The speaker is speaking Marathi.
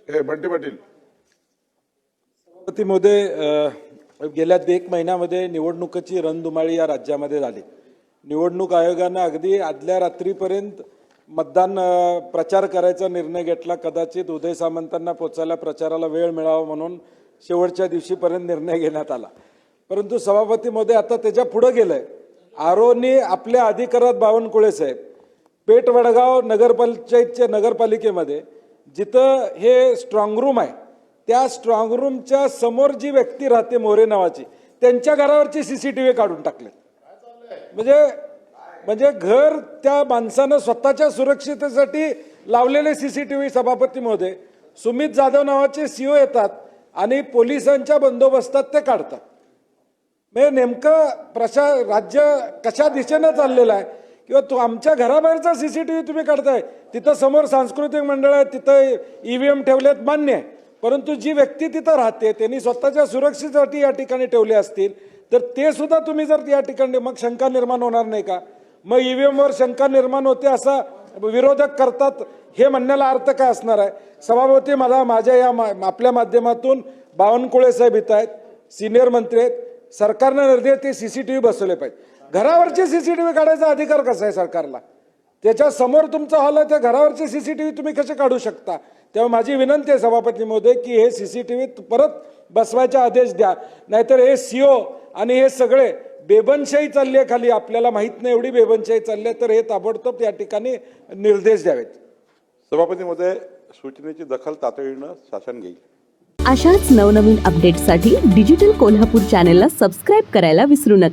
हे बंटी पाटील. सभापती गेल्या एक महिन्यामध्ये निवडणुकीची रणधुमाळी या राज्यामध्ये झाली. निवडणूक आयोगानं अगदी आदल्या रात्रीपर्यंत मतदान प्रचार करायचा निर्णय घेतला. कदाचित उदय सामंतांना पोचायला प्रचाराला वेळ मिळावा म्हणून शेवटच्या दिवशीपर्यंत निर्णय घेण्यात आला. परंतु सभापती महोदय आता त्याच्या पुढे गेलंय. आरोनी आपल्या अधिकारात बावनकुळे साहेब. पेठ वडगाव नगरपंचायतच्या नगरपालिकेमध्ये जिथं हे स्ट्रॉंगरूम आहे त्या स्ट्रॉंगरूमच्या समोर जी व्यक्ती राहते मोरे नावाची त्यांच्या घरावरची व्ही काढून टाकले. म्हणजे म्हणजे घर त्या माणसानं स्वतःच्या सुरक्षितेसाठी लावलेले सी सी टी सभापती महोदय सुमित जाधव नावाचे सीओ येतात आणि पोलिसांच्या बंदोबस्तात ते काढतात. म्हणजे नेमकं प्रशा राज्य कशा दिशेनं चाललेलं आहे किंवा तो आमच्या घराबाहेरचा सी सी टी व्ही तुम्ही काढताय तिथं समोर सांस्कृतिक मंडळ आहे तिथं ई व्ही एम ठेवलेत मान्य आहे. परंतु जी व्यक्ती तिथं राहते त्यांनी स्वतःच्या सुरक्षेसाठी या ठिकाणी ठेवले असतील तर ते सुद्धा तुम्ही जर या ठिकाणी मग शंका निर्माण होणार नाही का? मग ई व्ही एमवर शंका निर्माण होते असा विरोधक करतात हे म्हणण्याला अर्थ काय असणार आहे? सभापती मला माझ्या या मा- आपल्या माध्यमातून बावनकुळे साहेब इथं आहेत सिनियर मंत्री आहेत सरकारनं निर्देश ते सी सी टी व्ही बसवले पाहिजे. घरावरचे सीसीटीव्ही काढायचा अधिकार कसा आहे सरकारला? त्याच्यासमोर तुमचा हॉल आहे त्या घरावरचे सीसीटीव्ही तुम्ही कसे काढू शकता? तेव्हा माझी विनंती आहे सभापती महोदय की हे सीसीटीव्ही परत बसवायचे आदेश द्या. नाहीतर हे सीओ आणि हे सगळे बेबनशाही चालली आहे खाली. आपल्याला माहीत नाही एवढी बेबनशाही चालली आहे तर हे ताबडतोब या ठिकाणी निर्देश द्यावेत. सभापती मध्ये सूचनेची दखल तातडीनं शासन घेईल. अशाच नवनवीन अपडेट्ससाठी डिजिटल कोल्हापूर चॅनेलला सबस्क्राईब करायला विसरू नका.